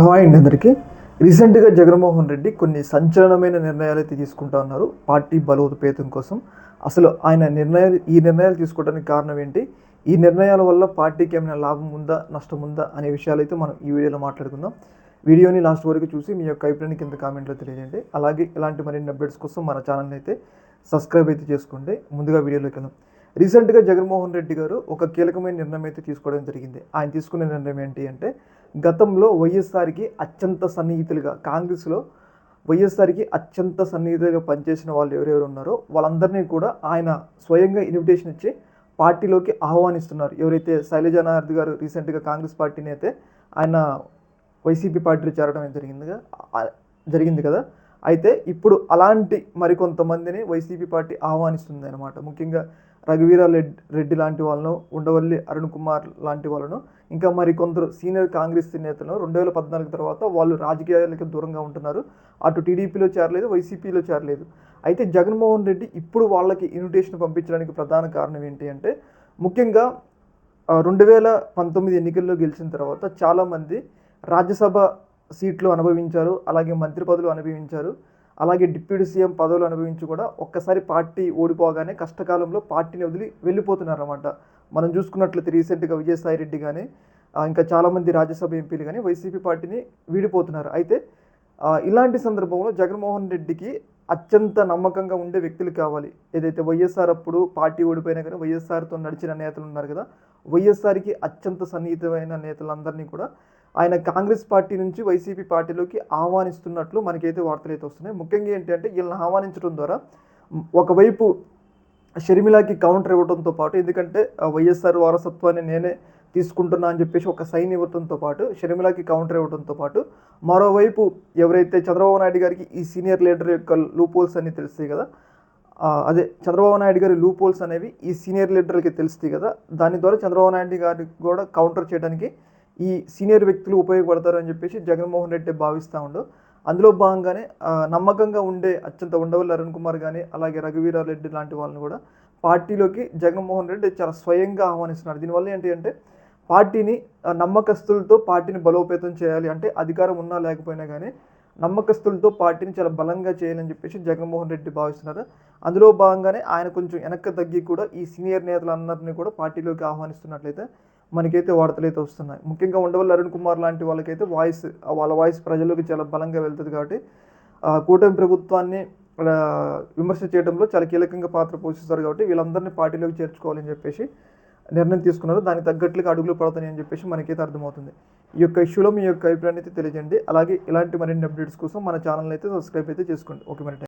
Hi అండి అందరికీ. రీసెంట్గా జగన్మోహన్ రెడ్డి కొన్ని సంచలనమైన నిర్ణయాలు అయితే తీసుకుంటా ఉన్నారు. పార్టీ బలోపేతం కోసం. అసలు ఆయన నిర్ణయాలు ఈ నిర్ణయాలు తీసుకోవడానికి కారణం ఏంటి? ఈ నిర్ణయాల వల్ల పార్టీకి ఏమైనా లాభం ఉందా నష్టం ఉందా అనే విషయాలు అయితే మనం ఈ వీడియోలో మాట్లాడుకుందాం. వీడియోని లాస్ట్ వరకు చూసి మీ యొక్క అభిప్రాయాన్ని కింద కామెంట్లో తెలియజేయండి. అలాగే ఇలాంటి మరిన్ని అప్డేట్స్ కోసం మన ఛానల్ని అయితే సబ్స్క్రైబ్ అయితే చేసుకోండి. ముందుగా వీడియోలోకి వెళ్దాం. రీసెంట్గా జగన్మోహన్ రెడ్డి గారు ఒక కీలకమైన నిర్ణయం అయితే తీసుకోవడం జరిగింది. ఆయన తీసుకునే నిర్ణయం ఏంటి అంటే గతంలో వైఎస్ఆర్కి అత్యంత సన్నిహితులుగా కాంగ్రెస్లో వైఎస్ఆర్కి అత్యంత సన్నిహితులుగా పనిచేసిన వాళ్ళు ఎవరెవరు ఉన్నారో వాళ్ళందరినీ కూడా ఆయన స్వయంగా ఇన్విటేషన్ ఇచ్చి పార్టీలోకి ఆహ్వానిస్తున్నారు. ఎవరైతే శైలజానాథ్ గారు రీసెంట్గా కాంగ్రెస్ పార్టీని అయితే ఆయన వైసీపీ పార్టీలో చేరడం జరిగిందిగా జరిగింది కదా? అయితే ఇప్పుడు అలాంటి మరికొంతమందిని వైసీపీ పార్టీ ఆహ్వానిస్తుంది అనమాట ముఖ్యంగా రఘువీర రెడ్డి రెడ్డి లాంటి వాళ్ళను ఉండవల్లి అరుణ్ కుమార్ లాంటి వాళ్ళను ఇంకా మరి కొందరు సీనియర్ కాంగ్రెస్ నేతలను రెండు వేల పద్నాలుగు తర్వాత వాళ్ళు రాజకీయాలకి దూరంగా ఉంటున్నారు. అటు టీడీపీలో చేరలేదు వైసీపీలో చేరలేదు. అయితే జగన్మోహన్ రెడ్డి ఇప్పుడు వాళ్ళకి ఇన్విటేషన్ పంపించడానికి ప్రధాన కారణం ఏంటి అంటే ముఖ్యంగా రెండు వేల పంతొమ్మిది ఎన్నికల్లో గెలిచిన తర్వాత చాలామంది రాజ్యసభ సీట్లు అనుభవించారు అలాగే మంత్రి పదవులు అనుభవించారు అలాగే డిప్యూటీ సీఎం పదవులు అనుభవించి కూడా ఒక్కసారి పార్టీ ఓడిపోగానే కష్టకాలంలో పార్టీని వదిలి వెళ్ళిపోతున్నారు అనమాట మనం చూసుకున్నట్లయితే రీసెంట్గా విజయసాయి రెడ్డి కానీ ఇంకా చాలామంది రాజ్యసభ ఎంపీలు కానీ వైసీపీ పార్టీని వీడిపోతున్నారు. అయితే ఇలాంటి సందర్భంలో జగన్మోహన్ రెడ్డికి అత్యంత నమ్మకంగా ఉండే వ్యక్తులు కావాలి. ఏదైతే వైఎస్ఆర్ అప్పుడు పార్టీ ఓడిపోయినా కానీ వైఎస్ఆర్తో నడిచిన నేతలు ఉన్నారు కదా వైఎస్ఆర్కి అత్యంత సన్నిహితమైన నేతలందరినీ కూడా ఆయన కాంగ్రెస్ పార్టీ నుంచి వైసీపీ పార్టీలోకి ఆహ్వానిస్తున్నట్లు మనకైతే వార్తలు అయితే వస్తున్నాయి. ముఖ్యంగా ఏంటంటే వీళ్ళని ఆహ్వానించడం ద్వారా ఒకవైపు షర్మిలాకి కౌంటర్ ఇవ్వడంతో పాటు ఎందుకంటే ఆ వైఎస్ఆర్ వారసత్వాన్ని నేనే తీసుకుంటున్నా అని చెప్పేసి ఒక సైన్ ఇవ్వడంతో పాటు షర్మిలాకి కౌంటర్ ఇవ్వడంతో పాటు మరోవైపు ఎవరైతే చంద్రబాబు నాయుడు గారికి ఈ సీనియర్ లీడర్ యొక్క లూపోల్స్ అన్ని తెలుస్తాయి కదా అదే చంద్రబాబు నాయుడు గారి లూపోల్స్ అనేవి ఈ సీనియర్ లీడర్లకి తెలుస్తాయి కదా. దాని ద్వారా చంద్రబాబు నాయుడు గారికి కూడా కౌంటర్ చేయడానికి ఈ సీనియర్ వ్యక్తులు ఉపయోగపడతారు అని చెప్పేసి జగన్మోహన్ రెడ్డి భావిస్తూ ఉండు. అందులో భాగంగానే నమ్మకంగా ఉండే అత్యంత ఉండవల్లి అరుణ్ కుమార్ కానీ అలాగే రఘువీరారెడ్డి లాంటి వాళ్ళని కూడా పార్టీలోకి జగన్మోహన్ రెడ్డి చాలా స్వయంగా ఆహ్వానిస్తున్నారు. దీనివల్ల ఏంటి అంటే పార్టీని నమ్మకస్తులతో పార్టీని బలోపేతం చేయాలి అంటే అధికారం ఉన్నా లేకపోయినా కానీ నమ్మకస్తులతో పార్టీని చాలా బలంగా చేయాలని చెప్పేసి జగన్మోహన్ రెడ్డి భావిస్తున్నారు. అందులో భాగంగానే ఆయన కొంచెం వెనక్కి తగ్గి కూడా ఈ సీనియర్ నేతలందరినీ కూడా పార్టీలోకి ఆహ్వానిస్తున్నట్లయితే మనకైతే వార్తలు అయితే వస్తున్నాయి. ముఖ్యంగా ఉండవల్లి అరుణ్ కుమార్ లాంటి వాళ్ళకైతే వాయిస్ వాళ్ళ వాయిస్ ప్రజల్లోకి చాలా బలంగా వెళ్తుంది కాబట్టి కూటమి ప్రభుత్వాన్ని విమర్శ చేయడంలో చాలా కీలకంగా పాత్ర పోషిస్తారు కాబట్టి వీళ్ళందరినీ పార్టీలోకి చేర్చుకోవాలని చెప్పేసి నిర్ణయం తీసుకున్నారు దానికి తగ్గట్లుగా అడుగులు పడతాయని చెప్పేసి మనకైతే అర్థమవుతుంది. ఈ యొక్క ఇష్యూలో మీ యొక్క అభిప్రాయాన్ని అయితే తెలియజేయండి. అలాగే ఇలాంటి మరిన్ని అప్డేట్స్ కోసం మన ఛానల్ అయితే సబ్స్క్రైబ్ అయితే చేసుకోండి. ఓకే మరి.